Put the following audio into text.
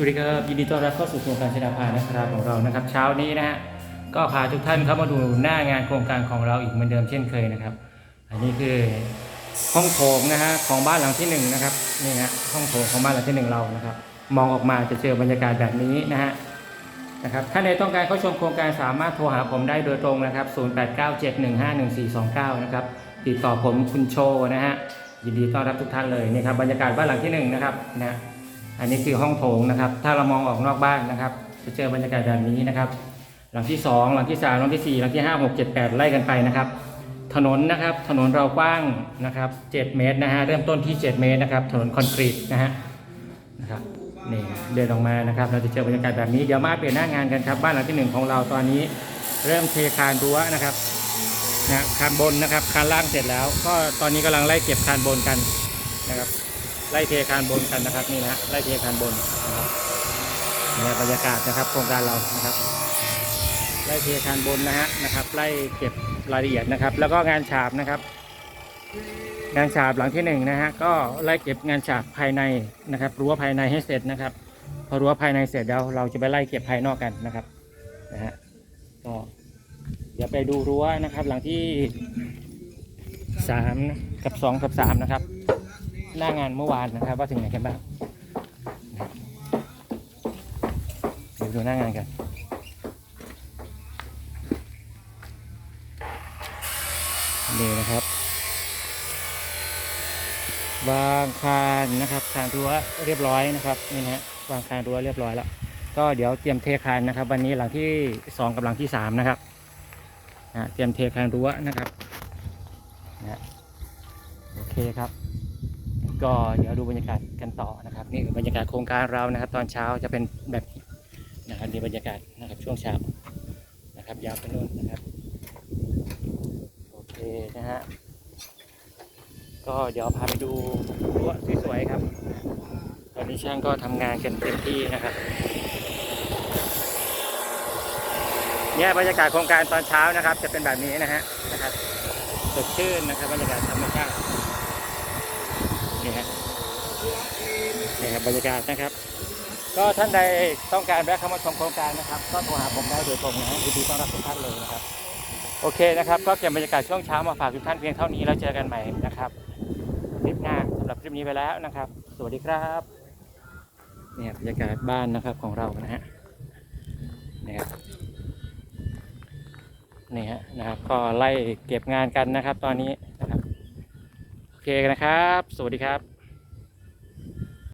วัสดีครับยินดีต้อนรับเข้าสู่โครงการชนาภานะครับของเรานะครับ เช้านี้นะฮะก็พาทุกท่านเข้ามาดูหน้างานโครงการของเราอีกเหมือนเดิมเช่นเคยนะครับ อันนี้คือห้องโถงนะฮะของบ้านหลังที่หนึ่งนะครับนี่ฮะห้องโถงของบ้านหลังที่หนึ่งเรานะครับ มองออกมาจะเจอบรรยากาศแบบนี้นะฮะนะครับท่านใดต้องการเข้าชมโครงการสามารถโทรหาผมได้โดยตรงนะครับ 0897151429 นะครับติดต่อผมคุณโชนะฮะยินดีต้อนรับทุกท่านเลยนี่ครับบรรยากาศบ้านหลังที่หนึ่งนะครับนะ อันนี้คือห้องโถงนะครับ ถ้าเรามองออกนอกบ้านนะครับจะเจอบรรยากาศแบบนี้นะครับ หลังที่สองหลังที่สามหลังที่สี่หลังที่ห้าหกเจ็ดแปดไล่กันไปนะครับ ถนนนะครับ ถนนเรากว้างนะครับเจ็ดเมตรนะฮะเริ่มต้นที่เจ็ดเมตรนะครับ ถนนคอนกรีตนะฮะนะครับนี่เดินออกมานะครับ เราจะเจอบรรยากาศแบบนี้เดี๋ยวมาเปลี่ยนหน้างานกันครับ บ้านหลังที่หนึ่งของเราตอนนี้ เริ่มเทคานรั้วนะครับนะคานบนนะครับคานล่างเสร็จแล้ว ก็ตอนนี้กำลังไล่เก็บคานบนกันนะครับ ไล่เทคานบนกันนะครับนี่นะฮะไล่เทคานบนนะครับนี่บรรยากาศนะครับโครงการเรานะครับ ไล่เทคานบนนะฮะนะครับ ไล่เก็บรายละเอียดนะครับ แล้วก็งานฉาบนะครับ งานฉาบหลังที่หนึ่งนะฮะก็ไล่เก็บงานฉาบภายในนะครับรั้วภายในให้เสร็จนะครับ พอรั้วภายในเสร็จแล้วเราจะไปไล่เก็บภายนอกกันนะครับนะฮะก็เดี๋ยวไปดูรั้วนะครับ หลังที่สามกับสองกับสามนะครับ หน้างานเมื่อวานนะครับ ว่าถึงไหนกันบ้างเดี๋ยวดูหน้างานกันนี่นะครับวางคานนะครับคานรั้วเรียบร้อยนะครับนี่นะฮะวางคานรั้วเรียบร้อยแล้ว ก็เดี๋ยวเตรียมเทคานนะครับ วันนี้หลังที่สองกับหลังที่สามนะครับนะเตรียมเทคานรั้วนะครับนะโอเคครับ ก็เดี๋ยวดูบรรยากาศกันต่อนะครับ นี่คือบรรยากาศโครงการเรานะครับ ตอนเช้าจะเป็นแบบนะครับนี่บรรยากาศนะครับช่วงเช้านะครับยาวไปนู่นนะครับโอเคนะฮะก็เดี๋ยวพาไปดูรั้วสวยๆครับ ตอนนี้ช่างก็ทำงานกันเต็มที่นะครับเนี่ยบรรยากาศโครงการตอนเช้านะครับ จะเป็นแบบนี้นะฮะนะครับสดชื่นนะครับบรรยากาศธรรมชาตินี่ฮะับบรรยากาศนะครับ ก็ท่านใดต้องการแวะเข้ามาชมโครงการนะครับ ก็โทรหาผมได้โดยตรงนะฮะยินดีต้อนรับทุกท่านเลยนะครับ โอเคนะครับ ก็เก็บบรรยากาศช่วงเช้ามาฝากทุกท่านเพียงเท่านี้แล้วเจอกันใหม่นะครับคลิปหน้าสำหรับคลิปนี้ไปแล้วนะครับ สวัสดีครับเนี่ยบรรยากาศบ้านนะครับของเรานะฮะนี่ครับนี่ฮะนะครับก็ไล่เก็บงานกันนะครับ ตอนนี้นะครับโอเคนะครับ สวัสดีครับ